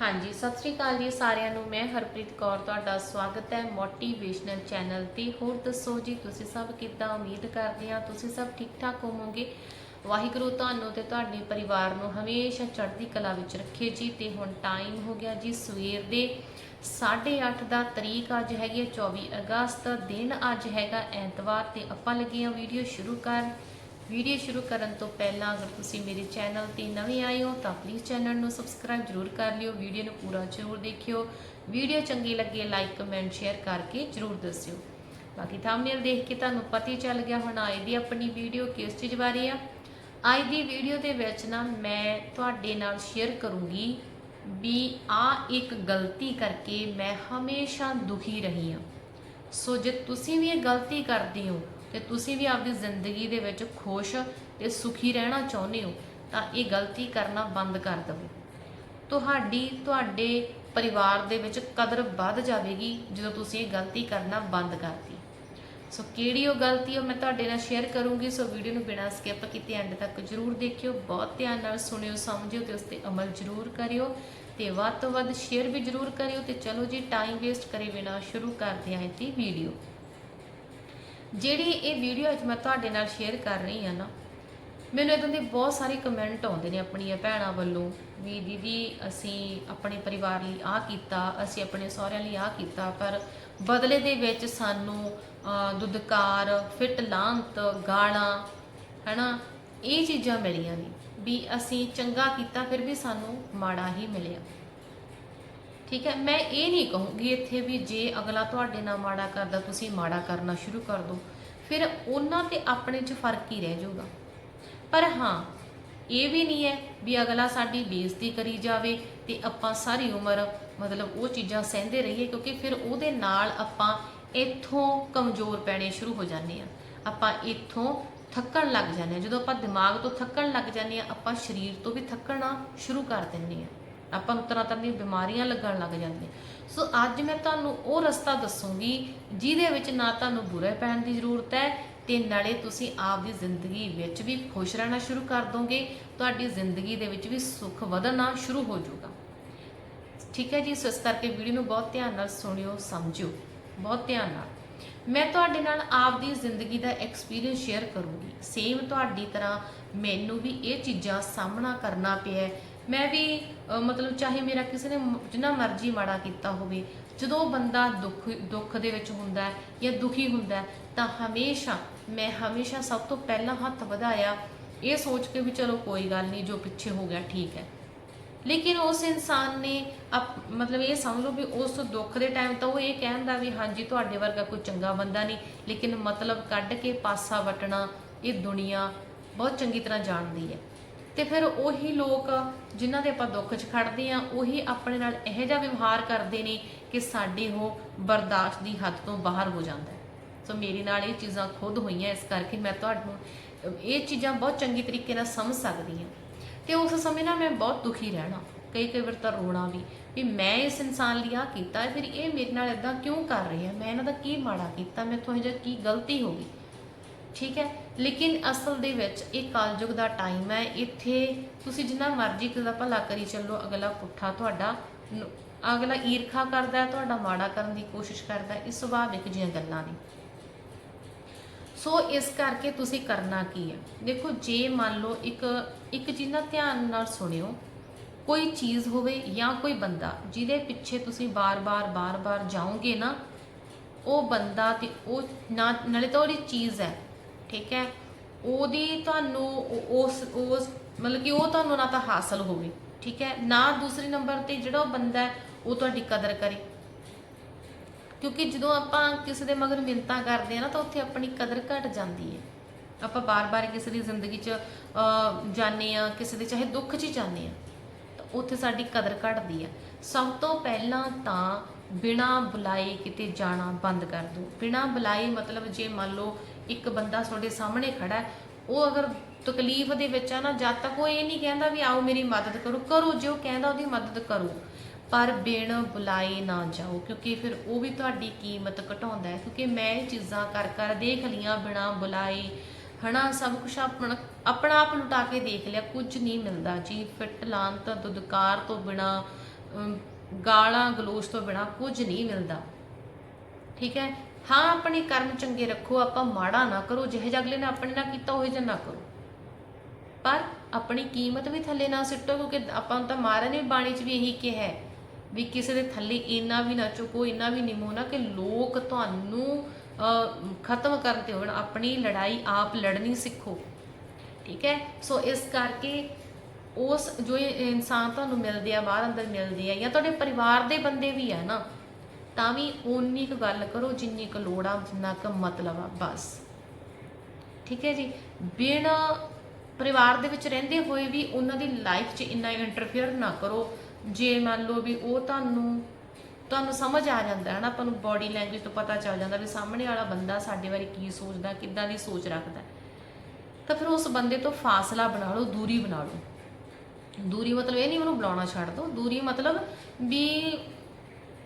ਹਾਂਜੀ, ਸਤਿ ਸ੍ਰੀ ਅਕਾਲ ਜੀ ਸਾਰਿਆਂ ਨੂੰ। ਮੈਂ ਹਰਪ੍ਰੀਤ ਕੌਰ, ਤੁਹਾਡਾ ਸਵਾਗਤ ਹੈ ਮੋਟੀਵੇਸ਼ਨਲ ਚੈਨਲ ਤੇ। ਹੋਰ ਦੱਸੋ ਜੀ, ਤੁਸੀਂ ਸਭ ਕਿੱਦਾਂ? ਉਮੀਦ ਕਰਦੇ ਹਾਂ ਤੁਸੀਂ ਸਭ ਠੀਕ ਠਾਕ ਹੋਵੋਗੇ। ਵਾਹਿਗੁਰੂ ਤੁਹਾਨੂੰ ਤੇ ਤੁਹਾਡੇ ਪਰਿਵਾਰ ਨੂੰ ਹਮੇਸ਼ਾ ਚੜ੍ਹਦੀ ਕਲਾ ਵਿੱਚ ਰੱਖੇ ਜੀ। ਤੇ ਹੁਣ ਟਾਈਮ ਹੋ ਗਿਆ ਜੀ ਸਵੇਰ ਦੇ 8:30 ਦਾ। ਤਰੀਕ ਅੱਜ ਹੈਗੀ ਹੈ 24 ਅਗਸਤ। ਦਿਨ ਅੱਜ ਹੈਗਾ ਐਤਵਾਰ ਤੇ। ਆਪਾਂ ਲੱਗੇ ਹਾਂ ਵੀਡੀਓ ਸ਼ੁਰੂ ਕਰਨ। ਵੀਡੀਓ ਸ਼ੁਰੂ ਕਰਨ ਤੋਂ ਪਹਿਲਾਂ ਅਗਰ ਤੁਸੀਂ ਮੇਰੇ ਚੈਨਲ ਤੇ ਨਵੇਂ ਆਏ ਹੋ ਤਾਂ ਪਲੀਜ਼ ਚੈਨਲ ਨੂੰ ਸਬਸਕ੍ਰਾਈਬ ਜ਼ਰੂਰ ਕਰ ਲਿਓ, ਵੀਡੀਓ ਨੂੰ ਪੂਰਾ ਜ਼ਰੂਰ ਦੇਖਿਓ, ਵੀਡੀਓ ਚੰਗੀ ਲੱਗੇ ਲਾਈਕ ਕਮੈਂਟ ਸ਼ੇਅਰ ਕਰਕੇ ਜ਼ਰੂਰ ਦੱਸਿਓ। ਬਾਕੀ ਥੰਬਨੇਲ ਦੇਖ ਕੇ ਤੁਹਾਨੂੰ ਪਤਾ ਹੀ ਚੱਲ ਗਿਆ ਹੁਣ, ਆਏ ਦੀ ਆਪਣੀ ਵੀਡੀਓ ਕਿਸ ਚੀਜ਼ ਬਾਰੇ ਆ। ਅੱਜ ਦੀ ਵੀਡੀਓ ਦੇ ਵਿੱਚ ਨਾ ਮੈਂ ਤੁਹਾਡੇ ਨਾਲ ਸ਼ੇਅਰ ਕਰੂੰਗੀ ਵੀ ਆ ਇੱਕ ਗਲਤੀ ਕਰਕੇ ਮੈਂ ਹਮੇਸ਼ਾ ਦੁਖੀ ਰਹੀ ਹਾਂ। ਸੋ ਜੇ ਤੁਸੀਂ ਵੀ ਇਹ ਗਲਤੀ ਕਰਦੇ ਹੋ ਤੇ ਤੁਸੀਂ ਵੀ ਆਪਦੀ ਜ਼ਿੰਦਗੀ ਦੇ ਵਿੱਚ ਖੁਸ਼ ਤੇ ਸੁਖੀ ਰਹਿਣਾ ਚਾਹੁੰਦੇ ਹੋ, ਤਾਂ ਇਹ ਗਲਤੀ ਕਰਨਾ ਬੰਦ ਕਰ ਦਿਓ ਤੁਹਾਡੀ, ਤੁਹਾਡੇ ਪਰਿਵਾਰ ਦੇ ਵਿੱਚ ਕਦਰ ਵੱਧ ਜਾਵੇਗੀ ਜਦੋਂ ਤੁਸੀਂ ਇਹ ਗਲਤੀ ਕਰਨਾ ਬੰਦ ਕਰਤੀ। ਸੋ ਕਿਹੜੀ ਉਹ ਗਲਤੀ ਉਹ ਮੈਂ ਤੁਹਾਡੇ ਨਾਲ ਸ਼ੇਅਰ ਕਰੂੰਗੀ, ਸੋ ਵੀਡੀਓ ਨੂੰ ਬਿਨਾਂ ਸਕਿਪ ਕੀਤੇ ਐਂਡ ਤੱਕ ਜਰੂਰ ਦੇਖਿਓ। ਬਹੁਤ ਧਿਆਨ ਨਾਲ ਸੁਣਿਓ, ਸਮਝਿਓ ਤੇ ਉਸ ਤੇ ਅਮਲ ਜਰੂਰ ਕਰਿਓ ਤੇ ਵੱਧ ਤੋਂ ਵੱਧ ਸ਼ੇਅਰ ਵੀ ਜਰੂਰ ਕਰਿਓ ਤੇ ਚਲੋ ਜੀ ਟਾਈਮ ਵੇਸਟ ਕਰੇ ਬਿਨਾਂ ਸ਼ੁਰੂ ਕਰਦੇ ਹਾਂ ਇਹ ਵੀਡੀਓ ਜਿਹੜੀ ਇਹ ਵੀਡੀਓ ਅੱਜ ਮੈਂ ਤੁਹਾਡੇ ਨਾਲ ਸ਼ੇਅਰ ਕਰ ਰਹੀ ਹਾਂ ਨਾ ਮੈਨੂੰ ਇਦਾਂ ਦੇ ਬਹੁਤ ਸਾਰੇ ਕਮੈਂਟ ਆਉਂਦੇ ਨੇ ਆਪਣੀਆਂ ਭੈਣਾਂ ਵੱਲੋਂ ਵੀ ਦੀਦੀ ਅਸੀਂ ਆਪਣੇ ਪਰਿਵਾਰ ਲਈ ਆਹ ਕੀਤਾ ਅਸੀਂ ਆਪਣੇ ਸਹੁਰਿਆਂ ਲਈ ਆਹ ਕੀਤਾ ਪਰ ਬਦਲੇ ਦੇ ਵਿੱਚ ਸਾਨੂੰ ਅਹ, ਫਿੱਟ ਲਾਂਤ ਗਾਲਾਂ ਹਨਾ ਇਹ ਚੀਜ਼ਾਂ ਮਿਲੀਆਂ ਨੇ ਵੀ ਅਸੀਂ ਚੰਗਾ ਕੀਤਾ ਫਿਰ ਵੀ ਸਾਨੂੰ ਮਾੜਾ ਹੀ ਮਿਲਿਆ। ਠੀਕ ਹੈ, ਮੈਂ ਇਹ ਨਹੀਂ ਕਹੂੰਗੀ ਇੱਥੇ ਵੀ ਜੇ ਅਗਲਾ ਤੁਹਾਡੇ ਨਾਲ ਮਾੜਾ ਕਰਦਾ, ਤੁਸੀਂ ਮਾੜਾ ਕਰਨਾ ਸ਼ੁਰੂ ਕਰ ਦਿਓ, ਫਿਰ ਉਹਨਾਂ ਤੇ ਆਪਣੇ 'ਚ ਫ਼ਰਕ ਹੀ ਰਹਿ ਜਾਊਗਾ। ਪਰ ਹਾਂ, ਇਹ ਵੀ ਨਹੀਂ ਹੈ ਵੀ ਅਗਲਾ ਸਾਡੀ ਬੇਇੱਜ਼ਤੀ ਕਰੀ ਜਾਵੇ ਤੇ ਆਪਾਂ ਸਾਰੀ ਉਮਰ ਮਤਲਬ ਉਹ ਚੀਜ਼ਾਂ ਸਹਿੰਦੇ ਰਹੀਏ, ਕਿਉਂਕਿ ਫਿਰ ਉਹਦੇ ਨਾਲ ਆਪਾਂ ਇੱਥੋਂ ਕਮਜ਼ੋਰ ਪੈਣੇ ਸ਼ੁਰੂ ਹੋ ਜਾਂਦੇ ਆ ਆਪਾਂ ਇੱਥੋਂ ਥੱਕਣ ਲੱਗ ਜਾਂਦੇ ਆ ਜਦੋਂ ਆਪਾਂ ਦਿਮਾਗ ਤੋਂ ਥੱਕਣ ਲੱਗ ਜਾਂਦੇ ਆ ਆਪਾਂ ਸਰੀਰ ਤੋਂ ਵੀ ਥੱਕਣਾ ਸ਼ੁਰੂ ਕਰ ਦਿੰਦੇ ਆ ਆਪਾਂ ਨੂੰ ਤਰ੍ਹਾਂ ਤਰ੍ਹਾਂ ਦੀਆਂ ਬਿਮਾਰੀਆਂ ਲੱਗਣ ਲੱਗ ਜਾਂਦੀਆਂ। ਸੋ ਅੱਜ ਮੈਂ ਤੁਹਾਨੂੰ ਉਹ ਰਸਤਾ ਦੱਸੂਗੀ ਜਿਹਦੇ ਵਿੱਚ ਨਾ ਤੁਹਾਨੂੰ ਬੁਰੇ ਪੈਣ ਦੀ ਜ਼ਰੂਰਤ ਹੈ ਤੇ ਨਾਲੇ ਤੁਸੀਂ ਆਪ ਦੀ ਜ਼ਿੰਦਗੀ ਵਿੱਚ ਵੀ ਖੁਸ਼ ਰਹਿਣਾ ਸ਼ੁਰੂ ਕਰ ਦੋਗੇ, ਤੁਹਾਡੀ ਜ਼ਿੰਦਗੀ ਦੇ ਵਿੱਚ ਵੀ ਸੁੱਖ ਵਧਣਾ ਸ਼ੁਰੂ ਹੋ ਜਾਊਗਾ। ਠੀਕ ਹੈ ਜੀ, ਸੋ ਇਸ ਕਰਕੇ ਵੀਡੀਓ ਨੂੰ ਬਹੁਤ ਧਿਆਨ ਨਾਲ ਸੁਣਿਓ, ਸਮਝਿਓ। ਬਹੁਤ ਧਿਆਨ ਨਾਲ। ਮੈਂ ਤੁਹਾਡੇ ਨਾਲ ਆਪ ਦੀ ਜ਼ਿੰਦਗੀ ਦਾ ਐਕਸਪੀਰੀਅੰਸ ਸ਼ੇਅਰ ਕਰੂੰਗੀ। ਸੇਮ ਤੁਹਾਡੀ ਤਰ੍ਹਾਂ ਮੈਨੂੰ ਵੀ ਇਹ ਚੀਜ਼ਾਂ ਸਾਹਮਣਾ ਕਰਨਾ ਪਿਆ ਮੈਂ ਵੀ ਅਹ, ਮਤਲਬ ਚਾਹੇ ਮੇਰਾ ਕਿਸੇ ਨੇ ਮ- ਜਿੰਨਾ ਮਰਜ਼ੀ ਮਾੜਾ ਕੀਤਾ ਹੋਵੇ ਜਦੋਂ ਉਹ ਬੰਦਾ ਦੁੱਖ ਦੁੱਖ ਦੇ ਵਿੱਚ ਹੁੰਦਾ ਹੈ ਜਾਂ ਦੁਖੀ ਹੁੰਦਾ ਹੈ, ਤਾਂ ਹਮੇਸ਼ਾ ਮੈਂ ਹਮੇਸ਼ਾ ਸਭ ਤੋਂ ਪਹਿਲਾਂ ਹੱਥ ਵਧਾਇਆ ਇਹ ਸੋਚ ਕੇ ਵੀ ਚਲੋ ਕੋਈ ਗੱਲ ਨਹੀਂ ਜੋ ਪਿੱਛੇ ਹੋ ਗਿਆ ਠੀਕ ਹੈ। ਲੇਕਿਨ ਉਸ ਇਨਸਾਨ ਨੇ ਅਪ- ਮਤਲਬ ਇਹ ਸਮਝ ਲਓ ਵੀ ਉਸ ਦੁੱਖ ਦੇ ਟਾਈਮ ਤਾਂ ਉਹ ਇਹ ਕਹਿੰਦਾ ਵੀ ਹਾਂਜੀ ਤੁਹਾਡੇ ਵਰਗਾ ਕੋਈ ਚੰਗਾ ਬੰਦਾ ਨਹੀਂ ਲੇਕਿਨ ਮਤਲਬ ਕੱਢ ਕੇ ਪਾਸਾ ਵਟਣਾ ਇਹ ਦੁਨੀਆ ਬਹੁਤ ਚੰਗੀ ਤਰ੍ਹਾਂ ਜਾਣਦੀ ਹੈ। ਤੇ ਫਿਰ ਉਹੀ ਲੋਕ ਜਿਨ੍ਹਾਂ ਦੇ ਆਪਾਂ ਦੁੱਖ 'ਚ ਖੜਦੇ ਆ ਉਹੀ ਆਪਣੇ ਨਾਲ ਇਹੋ ਜਿਹਾ ਵਿਵਹਾਰ ਕਰਦੇ ਨੇ ਕਿ ਸਾਡੇ ਉਹ ਬਰਦਾਸ਼ਤ ਦੀ ਹੱਦ ਤੋਂ ਬਾਹਰ ਹੋ ਜਾਂਦਾ ਹੈ। ਸੋ ਮੇਰੇ ਨਾਲ ਇਹ ਚੀਜ਼ਾਂ ਖੁਦ ਹੋਈਆਂ, ਇਸ ਕਰਕੇ ਮੈਂ ਤੁਹਾਨੂੰ ਇਹ ਚੀਜ਼ਾਂ ਬਹੁਤ ਚੰਗੀ ਤਰੀਕੇ ਨਾਲ ਸਮਝ ਸਕਦੀ ਹਾਂ। ਤੇ ਉਸ ਸਮੇਂ ਨਾ ਮੈਂ ਬਹੁਤ ਦੁਖੀ ਰਹਿਣਾ। ਕਈ ਕਈ ਵਾਰ ਤਾਂ ਰੋਣਾ ਵੀ ਵੀ ਮੈਂ ਇਸ ਇਨਸਾਨ ਲਈ ਆ ਕੀਤਾ ਫਿਰ ਇਹ ਮੇਰੇ ਨਾਲ ਇਦਾਂ ਕਿਉਂ ਕਰ ਰਹੇ ਆ? ਮੈਂ ਇਹਨਾਂ ਦਾ ਕੀ ਮਾੜਾ ਕੀਤਾ? ਮੈਥੋਂ ਇਹ ਜਿਹਾ ਕੀ ਗਲਤੀ ਹੋ ਗਈ? ਠੀਕ ਹੈ? ਲੇਕਿਨ ਅਸਲ ਦੇ ਵਿੱਚ ਇਹ ਕਾਲਯੁਗ ਦਾ ਟਾਈਮ ਹੈ। ਇੱਥੇ ਤੁਸੀਂ ਜਿੰਨਾ ਮਰਜ਼ੀ ਕਿਸੇ ਦਾ ਭਲਾ ਕਰੀ ਚੱਲੋ, ਅਗਲਾ ਪੁੱਠਾ ਤੁਹਾਡਾ ਅਗਲਾ ਈਰਖਾ ਕਰਦਾ ਤੁਹਾਡਾ ਮਾੜਾ ਕਰਨ ਦੀ ਕੋਸ਼ਿਸ਼ ਕਰਦਾ ਇਹ ਸੁਭਾਵਿਕ ਜੀਆਂ ਗੱਲਾਂ ਨੇ। ਸੋ ਇਸ ਕਰਕੇ ਤੁਸੀਂ ਕਰਨਾ ਕੀ ਹੈ? ਦੇਖੋ, ਜੇ ਮੰਨ ਲਓ ਇੱਕ ਇੱਕ ਚੀਜ਼ ਨਾਲ ਧਿਆਨ ਨਾਲ ਸੁਣਿਓ। ਕੋਈ ਚੀਜ਼ ਹੋਵੇ ਜਾਂ ਕੋਈ ਬੰਦਾ, ਜਿਹਦੇ ਪਿੱਛੇ ਤੁਸੀਂ ਬਾਰ-ਬਾਰ ਬਾਰ-ਬਾਰ ਜਾਓਗੇ ਨਾ, ਉਹ ਬੰਦਾ ਤੇ ਉਹ ਨਾ, ਨਾਲੇ ਤਾਂ ਉਹਦੀ ਚੀਜ਼ ਹੈ। ਠੀਕ ਹੈ? ਉਹਦੀ ਤੁਹਾਨੂੰ ਉਸ ਉਸ ਮਤਲਬ ਕਿ ਉਹ ਤੁਹਾਨੂੰ ਨਾ ਤਾਂ ਹਾਸਲ ਹੋਵੇ ਠੀਕ ਹੈ? ਨਾ ਦੂਸਰੇ ਨੰਬਰ ਤੇ ਜਿਹੜਾ ਉਹ ਬੰਦਾ ਉਹ ਤੁਹਾਡੀ ਕਦਰ ਕਰੇ। ਕਿਉਂਕਿ ਜਦੋਂ ਆਪਾਂ ਕਿਸੇ ਦੇ ਮਗਰ ਮਿੰਤਾ ਕਰਦੇ ਆ ਨਾ ਤਾਂ ਉੱਥੇ ਆਪਣੀ ਕਦਰ ਘਟ ਜਾਂਦੀ ਹੈ। ਆਪਾਂ ਬਾਰ-ਬਾਰ ਕਿਸੇ ਦੀ ਜ਼ਿੰਦਗੀ 'ਚ ਅਹ, ਜਾਂਦੇ ਆ ਕਿਸੇ ਦੇ ਚਾਹੇ ਦੁੱਖ 'ਚ ਹੀ ਜਾਂਦੇ ਆ ਤਾਂ ਉੱਥੇ ਸਾਡੀ ਕਦਰ ਘਟਦੀ ਆ ਸਭ ਤੋਂ ਪਹਿਲਾਂ ਤਾਂ ਬਿਨਾ ਬੁਲਾਏ ਕਿਤੇ ਜਾਣਾ ਬੰਦ ਕਰ ਦਿਓ। ਬਿਨਾ ਬੁਲਾਏ ਮਤਲਬ ਜੇ ਮੰਨ ਲਓ ਇੱਕ ਬੰਦਾ ਤੁਹਾਡੇ ਸਾਹਮਣੇ ਖੜਾ ਹੈ, ਉਹ ਅਗਰ ਤਕਲੀਫ ਦੇ ਵਿੱਚ ਆ ਨਾ, ਜਦ ਤੱਕ ਉਹ ਇਹ ਨਹੀਂ ਕਹਿੰਦਾ ਵੀ ਆਓ ਮੇਰੀ ਮਦਦ ਕਰੋ ਕਰੋ ਜੇ ਉਹ ਕਹਿੰਦਾ ਉਹਦੀ ਮਦਦ ਕਰੋ। ਪਰ ਬਿਨ ਬੁਲਾਏ ਨਾ ਜਾਓ, ਕਿਉਂਕਿ ਫਿਰ ਉਹ ਵੀ ਤੁਹਾਡੀ ਕੀਮਤ ਘਟਾਉਂਦਾ ਹੈ, ਕਿਉਂਕਿ ਮੈਂ ਇਹ ਚੀਜ਼ਾਂ ਕਰ ਕਰ ਦੇਖ ਲੀਆਂ ਬਿਨਾ ਬੁਲਾਏ, ਹਨਾ, ਸਭ ਕੁਝ ਆਪਣਾ ਆਪਣਾ ਆਪ ਲੁਟਾ ਕੇ ਦੇਖ ਲਿਆ, ਕੁਝ ਨਹੀਂ ਮਿਲਦਾ। ਜੀ ਫਿੱਟ ਲਾਂਤ ਦੁਦਕਾਰ ਤੋਂ ਬਿਨਾ ਗਾਲਾਂ ਗਲੋਚ ਤੋਂ ਬਿਨਾ ਕੁਝ ਨਹੀਂ ਮਿਲਦਾ। ਠੀਕ ਹੈ? ਹਾਂ, ਆਪਣੇ ਕਰਮ ਚੰਗੇ ਰੱਖੋ, ਆਪਾਂ ਮਾੜਾ ਨਾ ਕਰੋ, ਜਿਹੇ ਜਿਹਾ ਅਗਲੇ ਨੇ ਆਪਣੇ ਨਾਲ ਕੀਤਾ, ਉਹ ਜਿਹਾ ਨਾ ਕਰੋ। ਪਰ ਆਪਣੀ ਕੀਮਤ ਵੀ ਥੱਲੇ ਨਾ ਸਿੱਟੋ, ਕਿਉਂਕਿ ਆਪਾਂ ਨੂੰ ਤਾਂ ਮਾਰਨ ਨੇ ਬਾਣੀ 'ਚ ਵੀ ਇਹੀ ਕਿਹਾ ਹੈ ਵੀ ਕਿਸੇ ਦੇ ਥੱਲੇ ਇੰਨਾ ਵੀ ਨਾ ਚੁੱਕੋ, ਇੰਨਾ ਵੀ ਨਿਮੋ ਨਾ ਕਿ ਲੋਕ ਤੁਹਾਨੂੰ ਖਤਮ ਕਰਨ ਤੇ ਹੋਣ। ਆਪਣੀ ਲੜਾਈ ਆਪ ਲੜਨੀ ਸਿੱਖੋ। ਠੀਕ ਹੈ? ਸੋ ਇਸ ਕਰਕੇ ਉਸ ਜੋ ਇਨਸਾਨ ਤੁਹਾਨੂੰ ਮਿਲਦੇ ਆ, ਬਾਹਰ ਅੰਦਰ ਮਿਲਦੇ ਆ, ਜਾਂ ਤੁਹਾਡੇ ਪਰਿਵਾਰ ਦੇ ਬੰਦੇ ਵੀ ਆ ਨਾ ਤਾਂ ਵੀ ਓਨੀ ਕੁ ਗੱਲ ਕਰੋ ਜਿੰਨੀ ਕੁ ਲੋੜ ਆ, ਜਿੰਨਾ ਕੁ ਮਤਲਬ ਆ, ਬਸ। ਠੀਕ ਹੈ ਜੀ? ਬਿਨਾਂ ਪਰਿਵਾਰ ਦੇ ਵਿੱਚ ਰਹਿੰਦੇ ਹੋਏ ਵੀ ਉਹਨਾਂ ਦੀ ਲਾਈਫ 'ਚ ਇੰਨਾ ਇੰਟਰਫੇਅਰ ਨਾ ਕਰੋ। ਜੇ ਮੰਨ ਲਓ ਵੀ ਉਹ ਤੁਹਾਨੂੰ ਤੁਹਾਨੂੰ ਸਮਝ ਆ ਜਾਂਦਾ ਹੈ ਨਾ, ਆਪਾਂ ਨੂੰ ਬਾਡੀ ਲੈਂਗੁਏਜ ਤੋਂ ਪਤਾ ਚੱਲ ਜਾਂਦਾ ਵੀ ਸਾਹਮਣੇ ਵਾਲਾ ਬੰਦਾ ਸਾਡੇ ਬਾਰੇ ਕੀ ਸੋਚਦਾ, ਕਿੱਦਾਂ ਦੀ ਸੋਚ ਰੱਖਦਾ ਤਾਂ ਫਿਰ ਉਸ ਬੰਦੇ ਤੋਂ ਫਾਸਲਾ ਬਣਾ ਲਓ, ਦੂਰੀ ਬਣਾ ਲਓ। ਦੂਰੀ ਮਤਲਬ ਇਹ ਨਹੀਂ ਉਹਨੂੰ ਬੁਲਾਉਣਾ ਛੱਡ ਦਿਓ ਦੂਰੀ ਮਤਲਬ ਵੀ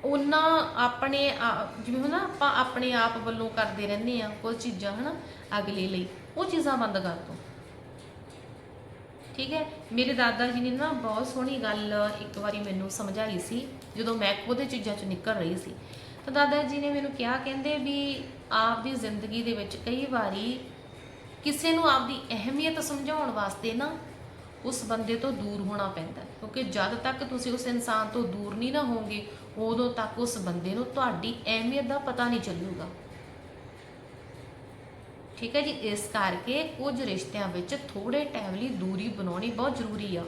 ਉਹਨਾਂ ਆਪਣੇ ਆ- ਜਿਵੇਂ ਹੁੰਦਾ ਆਪਾਂ ਆਪਣੇ ਆਪ ਵੱਲੋਂ ਕਰਦੇ ਰਹਿੰਦੇ ਆ ਕੁਝ ਚੀਜ਼ਾਂ, ਹਨਾ, ਅਗਲੇ ਲਈ। ਉਹ ਚੀਜ਼ਾਂ ਬੰਦ ਕਰ ਦਿਓ ਠੀਕ ਹੈ? ਮੇਰੇ ਦਾਦਾ ਜੀ ਨੇ ਨਾ ਬਹੁਤ ਸੋਹਣੀ ਗੱਲ ਇੱਕ ਵਾਰੀ ਮੈਨੂੰ ਸਮਝਾਈ ਸੀ, ਜਦੋਂ ਮੈਂ ਖੁਦ ਇਹ ਚੀਜ਼ਾਂ ਚੋਂ ਨਿਕਲ ਰਹੀ ਸੀ। ਤਾਂ ਦਾਦਾ ਜੀ ਨੇ ਮੈਨੂੰ ਕਿਹਾ, ਕਹਿੰਦੇ ਵੀ ਆਪਦੀ ਜ਼ਿੰਦਗੀ ਦੇ ਵਿੱਚ ਕਈ ਵਾਰੀ ਕਿਸੇ ਨੂੰ ਆਪਦੀ ਅਹਿਮੀਅਤ ਸਮਝਾਉਣ ਵਾਸਤੇ ਨਾ ਉਸ ਬੰਦੇ ਤੋਂ ਦੂਰ ਹੋਣਾ ਪੈਂਦਾ ਹੈ। ਕਿਉਂਕਿ ਜਦ ਤੱਕ ਤੁਸੀਂ ਉਸ ਇਨਸਾਨ ਤੋਂ ਦੂਰ ਨਹੀਂ ਨਾ ਹੋਵੋਗੇ ਉਦੋਂ ਤੱਕ ਉਸ ਬੰਦੇ ਨੂੰ ਤੁਹਾਡੀ ਅਹਿਮੀਅਤ ਦਾ ਪਤਾ ਨਹੀਂ ਚੱਲੂਗਾ। ਠੀਕ ਹੈ ਜੀ? ਇਸ ਕਰਕੇ ਕੁਝ ਰਿਸ਼ਤਿਆਂ ਵਿੱਚ ਥੋੜੇ ਟਾਈਮ ਲਈ ਦੂਰੀ ਬਣਾਉਣੀ ਬਹੁਤ ਜ਼ਰੂਰੀ ਆ।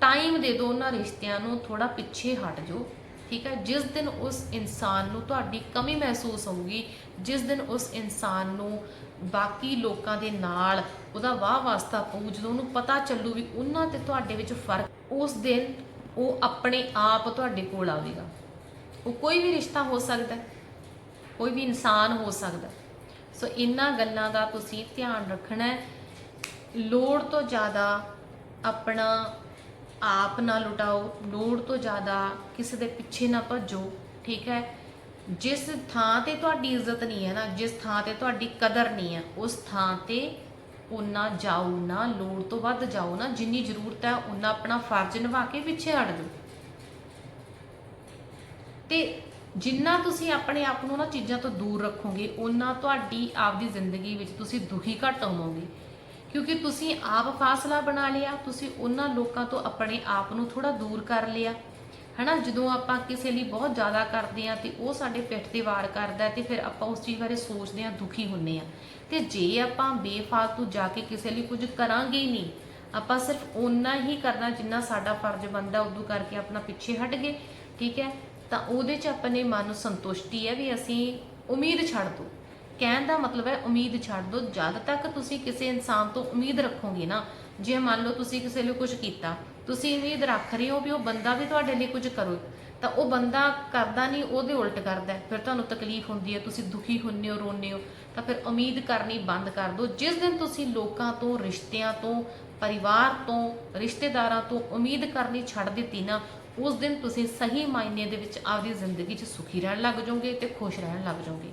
ਟਾਈਮ ਦੇ ਦਿਓ ਉਹਨਾਂ ਰਿਸ਼ਤਿਆਂ ਨੂੰ ਥੋੜਾ ਪਿੱਛੇ ਹਟ ਜਾਓ। ਠੀਕ ਹੈ? ਜਿਸ ਦਿਨ ਉਸ ਇਨਸਾਨ ਨੂੰ ਤੁਹਾਡੀ ਕਮੀ ਮਹਿਸੂਸ ਹੋਊਗੀ, ਜਿਸ ਦਿਨ ਉਸ ਇਨਸਾਨ ਨੂੰ ਬਾਕੀ ਲੋਕਾਂ ਦੇ ਨਾਲ ਉਹਦਾ ਵਾਹ ਵਾਸਤਾ ਪਊ ਜਦੋਂ ਉਹਨੂੰ ਪਤਾ ਚੱਲੂ ਵੀ ਉਹਨਾਂ ਤੇ ਤੁਹਾਡੇ ਵਿੱਚ ਫ਼ਰਕ, ਉਸ ਦਿਨ ਉਹ ਆਪਣੇ ਆਪ ਤੁਹਾਡੇ ਕੋਲ ਆਵੇਗਾ। ਉਹ ਕੋਈ ਵੀ ਰਿਸ਼ਤਾ ਹੋ ਸਕਦਾ ਕੋਈ ਵੀ ਇਨਸਾਨ ਹੋ ਸਕਦਾ ਸੋ ਇਹਨਾਂ ਗੱਲਾਂ ਦਾ ਤੁਸੀਂ ਧਿਆਨ ਰੱਖਣਾ ਹੈ। ਲੋੜ ਤੋਂ ਜ਼ਿਆਦਾ ਆਪਣਾ ਆਪ ਨਾ ਲੁਟਾਓ, ਲੋੜ ਤੋਂ ਜ਼ਿਆਦਾ ਕਿਸੇ ਦੇ ਪਿੱਛੇ ਨਾ ਭੱਜੋ, ਠੀਕ ਹੈ? ਜਿਸ ਥਾਂ ਤੇ ਤੁਹਾਡੀ ਇੱਜ਼ਤ ਨਹੀਂ ਹੈ ਨਾ, ਜਿਸ ਥਾਂ ਤੇ ਤੁਹਾਡੀ ਕਦਰ ਨਹੀਂ ਹੈ, ਉਸ ਥਾਂ ਤੇ ਉਨਾ ਜਾਓ ਨਾ, ਲੋੜ ਤੋਂ ਵੱਧ ਜਾਓ ਨਾ, ਜਿੰਨੀ ਜ਼ਰੂਰਤ ਹੈ ਉਨਾ ਆਪਣਾ ਫਰਜ਼ ਨਿਭਾ ਕੇ ਪਿੱਛੇ ਹਟ ਜਾਓ। ਤੇ ਜਿੰਨਾ ਤੁਸੀਂ ਆਪਣੇ ਆਪ ਨੂੰ ਨਾ ਚੀਜ਼ਾਂ ਤੋਂ ਦੂਰ ਰੱਖੋਗੇ ਉਹਨਾਂ ਤੁਹਾਡੀ ਆਪਦੀ ਜ਼ਿੰਦਗੀ ਵਿੱਚ ਤੁਸੀਂ ਦੁਖੀ ਘੱਟ ਹੋਵੋਗੇ। ਕਿਉਂਕਿ ਤੁਸੀਂ ਆਪ ਫਾਸਲਾ ਬਣਾ ਲਿਆ, ਤੁਸੀਂ ਉਹਨਾਂ ਲੋਕਾਂ ਤੋਂ ਆਪਣੇ ਆਪ ਨੂੰ ਥੋੜਾ ਦੂਰ ਕਰ ਲਿਆ। ਹਨਾ, ਜਦੋਂ ਆਪਾਂ ਕਿਸੇ ਲਈ ਬਹੁਤ ਜ਼ਿਆਦਾ ਕਰਦੇ ਆ ਤੇ ਉਹ ਸਾਡੇ ਪਿੱਠ ਤੇ ਵਾਰ ਕਰਦਾ ਤੇ ਫਿਰ ਆਪਾਂ ਉਸ ਚੀਜ਼ ਬਾਰੇ ਸੋਚਦੇ ਆ ਦੁਖੀ ਹੁੰਨੇ ਆ ਤੇ ਜੇ ਆਪਾਂ ਬੇਫਾਲਤੂ ਜਾ ਕੇ ਕਿਸੇ ਲਈ ਕੁਝ ਕਰਾਂਗੇ ਹੀ ਨਹੀਂ, ਆਪਾਂ ਸਿਰਫ ਓਨਾ ਹੀ ਕਰਨਾ ਜਿੰਨਾ ਸਾਡਾ ਫਰਜ਼ ਬਣਦਾ, ਉਦੋਂ ਕਰਕੇ ਆਪਣਾ ਪਿੱਛੇ ਹਟ ਗਏ, ਠੀਕ ਹੈ? ਤਾਂ ਉਹਦੇ ਚ ਆਪਣੇ ਮਨ ਨੂੰ ਸੰਤੁਸ਼ਟੀ ਹੈ ਵੀ ਅਸੀਂ ਉਮੀਦ ਛੱਡ ਦੋ। ਕਹਿਣ ਦਾ ਮਤਲਬ ਹੈ ਉਮੀਦ ਛੱਡ ਦੋ, ਜਦ ਤੱਕ ਤੁਸੀਂ ਕਿਸੇ ਇਨਸਾਨ ਤੋਂ ਉਮੀਦ ਰੱਖੋਗੇ ਨਾ, ਜੇ ਮੰਨ ਲਓ ਤੁਸੀਂ ਕਿਸੇ ਲਈ ਕੁਝ ਕੀਤਾ ਤੁਸੀਂ ਉਮੀਦ ਰੱਖ ਰਹੇ ਹੋ ਵੀ ਉਹ ਬੰਦਾ ਵੀ ਤੁਹਾਡੇ ਲਈ ਕੁਝ ਕਰੂ। ਤਾਂ ਉਹ ਬੰਦਾ ਕਰਦਾ ਨਹੀਂ, ਉਹਦੇ ਉਲਟ ਕਰਦਾ ਫਿਰ ਤੁਹਾਨੂੰ ਤਕਲੀਫ ਹੁੰਦੀ ਹੈ, ਤੁਸੀਂ ਦੁਖੀ ਹੁੰਨੇ ਹੋ ਰੋਨੇ ਹੋ। ਤਾਂ ਫਿਰ ਉਮੀਦ ਕਰਨੀ ਬੰਦ ਕਰ ਦਿਓ। ਜਿਸ ਦਿਨ ਤੁਸੀਂ ਲੋਕਾਂ ਤੋਂ, ਰਿਸ਼ਤਿਆਂ ਤੋਂ, ਪਰਿਵਾਰ ਤੋਂ, ਰਿਸ਼ਤੇਦਾਰਾਂ ਤੋਂ ਉਮੀਦ ਕਰਨੀ ਛੱਡ ਦਿੱਤੀ ਨਾ, ਉਸ ਦਿਨ ਤੁਸੀਂ ਸਹੀ ਮਾਇਨੇ ਦੇ ਵਿੱਚ ਆਪਦੀ ਜ਼ਿੰਦਗੀ 'ਚ ਸੁਖੀ ਰਹਿਣ ਲੱਗ ਜਾਓਗੇ ਤੇ ਖੁਸ਼ ਰਹਿਣ ਲੱਗ ਜਾਓਗੇ।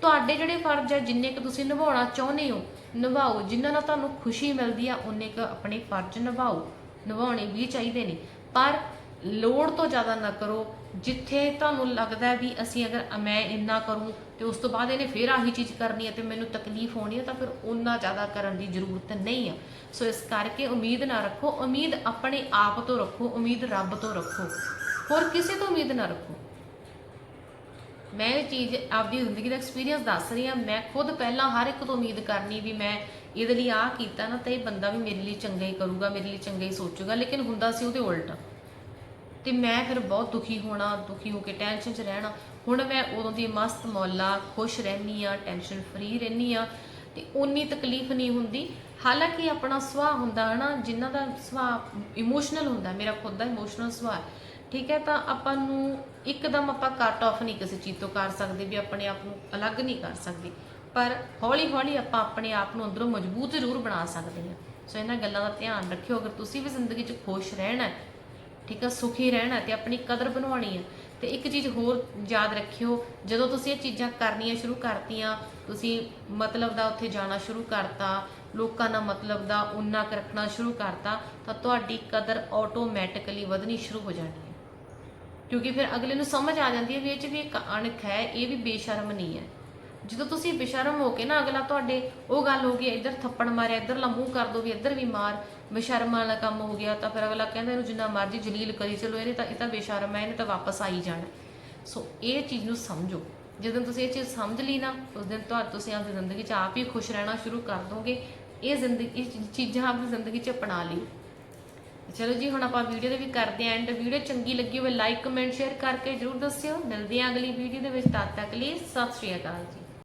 ਤੁਹਾਡੇ ਜਿਹੜੇ ਫਰਜ਼ ਹੈ, ਜਿੰਨੇ ਕੁ ਤੁਸੀਂ ਨਿਭਾਉਣਾ ਚਾਹੁੰਦੇ ਹੋ, ਨਿਭਾਓ। ਜਿਨ੍ਹਾਂ ਨਾਲ ਤੁਹਾਨੂੰ ਖੁਸ਼ੀ ਮਿਲਦੀ ਆ ਉਨੇ ਕੁ ਆਪਣੇ ਫਰਜ਼ ਨਿਭਾਓ। ਨਿਭਾਉਣੇ ਵੀ ਚਾਹੀਦੇ ਨੇ। ਪਰ ਲੋੜ ਤੋਂ ਜ਼ਿਆਦਾ ਨਾ ਕਰੋ। ਜਿੱਥੇ ਤੁਹਾਨੂੰ ਲੱਗਦਾ ਵੀ ਅਸੀਂ ਅਗਰ ਮੈਂ ਇੰਨਾ ਕਰੂੰ ਤੇ ਉਸ ਤੋਂ ਬਾਅਦ ਇਹਨੇ ਫੇਰ ਆਹੀ ਚੀਜ਼ ਕਰਨੀ ਹੈ ਤੇ ਮੈਨੂੰ ਤਕਲੀਫ ਹੋਣੀ ਹੈ ਤਾਂ ਫਿਰ ਉਹਨਾਂ ਜ਼ਿਆਦਾ ਕਰਨ ਦੀ ਜ਼ਰੂਰਤ ਨਹੀਂ ਆ। ਸੋ ਇਸ ਕਰਕੇ ਉਮੀਦ ਨਾ ਰੱਖੋ। ਉਮੀਦ ਆਪਣੇ ਆਪ ਤੋਂ ਰੱਖੋ। ਉਮੀਦ ਰੱਬ ਤੋਂ ਰੱਖੋ। ਹੋਰ ਕਿਸੇ ਤੋਂ ਉਮੀਦ ਨਾ ਰੱਖੋ। ਮੈਂ ਇਹ ਚੀਜ਼ ਆਪਦੀ ਜ਼ਿੰਦਗੀ ਦਾ ਐਕਸਪੀਰੀਅੰਸ ਦੱਸ ਰਹੀ ਹਾਂ। ਮੈਂ ਖੁਦ ਪਹਿਲਾਂ ਹਰ ਇੱਕ ਤੋਂ ਉਮੀਦ ਕਰਨੀ ਵੀ ਮੈਂ ਇਹਦੇ ਲਈ ਆਹ ਕੀਤਾ ਨਾ ਤਾਂ ਇਹ ਬੰਦਾ ਵੀ ਮੇਰੇ ਲਈ ਚੰਗਾ ਹੀ ਕਰੂਗਾ, ਮੇਰੇ ਲਈ ਚੰਗਾ ਹੀ ਸੋਚੂਗਾ, ਲੇਕਿਨ ਹੁੰਦਾ ਸੀ ਉਹਦੇ ਉਲਟ। ਤੇ ਮੈਂ ਫਿਰ ਬਹੁਤ ਦੁਖੀ ਹੋਣਾ, ਦੁਖੀ ਹੋ ਕੇ ਟੈਨਸ਼ਨ 'ਚ ਰਹਿਣਾ। ਹੁਣ ਮੈਂ ਉਦੋਂ ਦੀ ਮਸਤ ਮੌਲਾ, ਖੁਸ਼ ਰਹਿਨੀ ਆ ਟੈਨਸ਼ਨ ਫਰੀ ਰਹਿਨੀ ਆ ਤੇ ਉਨੀ ਤਕਲੀਫ ਨਹੀਂ ਹੁੰਦੀ। ਹਾਲਾਂਕਿ ਆਪਣਾ ਸੁਭਾਅ ਹੁੰਦਾ ਹੈ ਨਾ ਜਿਨ੍ਹਾਂ ਦਾ ਸੁਭਾਅ ਇਮੋਸ਼ਨਲ ਹੁੰਦਾ, ਮੇਰਾ ਖੁਦ ਦਾ ਇਮੋਸ਼ਨਲ ਸੁਭਾਅ ਠੀਕ ਹੈ, ਤਾਂ ਆਪਾਂ ਨੂੰ ਇੱਕਦਮ ਆਪਾਂ ਕੱਟ ਆਫ ਨਹੀਂ ਕਿਸੇ ਚੀਜ਼ ਤੋਂ ਕਰ ਸਕਦੇ ਵੀ ਆਪਣੇ ਆਪ ਨੂੰ ਅਲੱਗ ਨਹੀਂ ਕਰ ਸਕਦੇ। ਪਰ ਹੌਲੀ ਹੌਲੀ ਆਪਾਂ ਆਪਣੇ ਆਪ ਨੂੰ ਅੰਦਰੋਂ ਮਜ਼ਬੂਤ ਜ਼ਰੂਰ ਬਣਾ ਸਕਦੇ ਹਾਂ। ਸੋ ਇਹਨਾਂ ਗੱਲਾਂ ਦਾ ਧਿਆਨ ਰੱਖਿਓ। ਅਗਰ ਤੁਸੀਂ ਵੀ ਜ਼ਿੰਦਗੀ 'ਚ ਖੁਸ਼ ਰਹਿਣਾ ਹੈ, ਠੀਕ ਹੈ ਸੁਖੀ ਰਹਿਣਾ ਤੇ ਆਪਣੀ ਕਦਰ ਬਣਾਉਣੀ ਹੈ, ਤੇ ਇੱਕ ਚੀਜ਼ ਹੋਰ ਯਾਦ ਰੱਖਿਓ, ਜਦੋਂ ਤੁਸੀਂ ਇਹ ਚੀਜ਼ਾਂ ਕਰਨੀਆਂ ਸ਼ੁਰੂ ਕਰਤੀਆਂ, ਤੁਸੀਂ ਮਤਲਬ ਦਾ ਉੱਥੇ ਜਾਣਾ ਸ਼ੁਰੂ ਕਰਤਾ, ਲੋਕਾਂ ਦਾ ਮਤਲਬ ਦਾ ਉਨਾ ਕੁ ਰੱਖਣਾ ਸ਼ੁਰੂ ਕਰਤਾ, ਤਾਂ ਤੁਹਾਡੀ ਕਦਰ ਆਟੋਮੈਟਿਕਲੀ ਵਧਣੀ ਸ਼ੁਰੂ ਹੋ ਜਾਣੀ ਹੈ। ਕਿਉਂਕਿ ਫਿਰ ਅਗਲੇ ਨੂੰ ਸਮਝ ਆ ਜਾਂਦੀ ਹੈ ਵੀ ਇਹ ਚ ਵੀ ਇੱਕ ਅਣਖ ਹੈ, ਇਹ ਵੀ ਬੇਸ਼ਰਮ ਨਹੀਂ ਹੈ। ਜਦੋਂ ਤੁਸੀਂ ਬੇਸ਼ਰਮ ਹੋ ਕੇ ਨਾ ਅਗਲਾ ਤੁਹਾਡੇ ਉਹ ਗੱਲ ਹੋ ਗਈ, ਇੱਧਰ ਥੱਪੜ ਮਾਰਿਆ ਇੱਧਰਲਾ ਮੂੰਹ ਕਰ ਦੋ ਵੀ ਇੱਧਰ ਵੀ ਮਾਰ, ਬੇਸ਼ਰਮ ਵਾਲਾ ਕੰਮ ਹੋ ਗਿਆ, ਤਾਂ ਫਿਰ ਅਗਲਾ ਕਹਿੰਦਾ ਇਹਨੂੰ ਜਿੰਨਾ ਮਰਜ਼ੀ ਜਲੀਲ ਕਰੀ, ਚਲੋ ਇਹਨੇ ਤਾਂ, ਇਹ ਤਾਂ ਬੇਸ਼ਰਮ ਹੈ, ਇਹਨੇ ਤਾਂ ਵਾਪਸ ਆਈ ਜਾਣਾ। ਸੋ ਇਹ ਚੀਜ਼ ਨੂੰ ਸਮਝੋ। ਜਦੋਂ ਤੁਸੀਂ ਇਹ ਚੀਜ਼ ਸਮਝ ਲਈ ਨਾ, ਉਸ ਦਿਨ ਤੁਹਾਡੇ ਤੁਸੀਂ ਆਪਣੀ ਜ਼ਿੰਦਗੀ 'ਚ ਆਪ ਹੀ ਖੁਸ਼ ਰਹਿਣਾ ਸ਼ੁਰੂ ਕਰ ਦੋਗੇ। ਇਹ ਜ਼ਿੰਦਗੀ, ਇਹ ਚੀਜ਼ਾਂ ਆਪਣੀ ਜ਼ਿੰਦਗੀ 'ਚ ਅਪਣਾ ਲਈ। ਚਲੋ ਜੀ, ਹੁਣ ਆਪਾਂ ਵੀਡੀਓ ਦੇ ਵੀ ਕਰਦੇ ਆਂ ਐਂਡ ਵੀਡੀਓ ਚੰਗੀ ਲੱਗੀ ਹੋਵੇ ਲਾਈਕ ਕਮੈਂਟ ਸ਼ੇਅਰ ਕਰਕੇ ਜਰੂਰ ਦੱਸਿਓ। ਮਿਲਦੇ ਆਂ ਅਗਲੀ ਵੀਡੀਓ ਦੇ ਵਿੱਚ। ਤਦ ਤੱਕ ਲਈ ਸਤਿ ਸ਼੍ਰੀ ਅਕਾਲ ਜੀ।